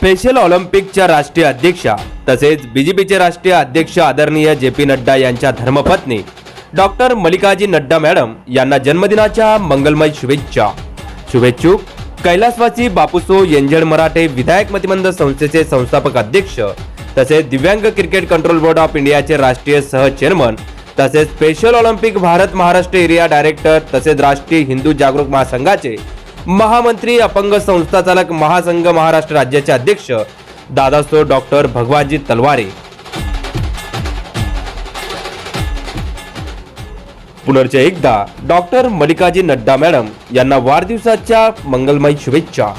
Special ऑलिम्पिकच्या राष्ट्रीय अध्यक्षा तसेच बीजेपीचे राष्ट्रीय अध्यक्ष आदरणीय जे पी नड्डा यांच्या धर्मपत्नी डॉक्टर मल्लिकाजी नड्डा मॅडम यांना जन्मदिनाच्या मंगलमय शुभेच्छा. शुभेच्छुक कैलासवासी बापूसो येंजळ मराठे विधायक मतिमंद संस्थेचे संस्थापक अध्यक्ष तसेच दिव्यांग क्रिकेट कंट्रोल बोर्ड ऑफ इंडियाचे राष्ट्रीय सह चेअरमन तसेच special Olympic Bharat Maharashtra area director तसेच राष्ट्रीय हिंदू जागरूक महासंघाचे महामंत्री अपंग संस्था चालक महासंघ महाराष्ट्र राज्याचे अध्यक्ष दादासो डॉक्टर भगवानजी तलवारे. पुनर्च्या एकदा डॉक्टर मल्लिकाजी नड्डा मॅडम यांना वाढदिवसाच्या मंगलमय शुभेच्छा.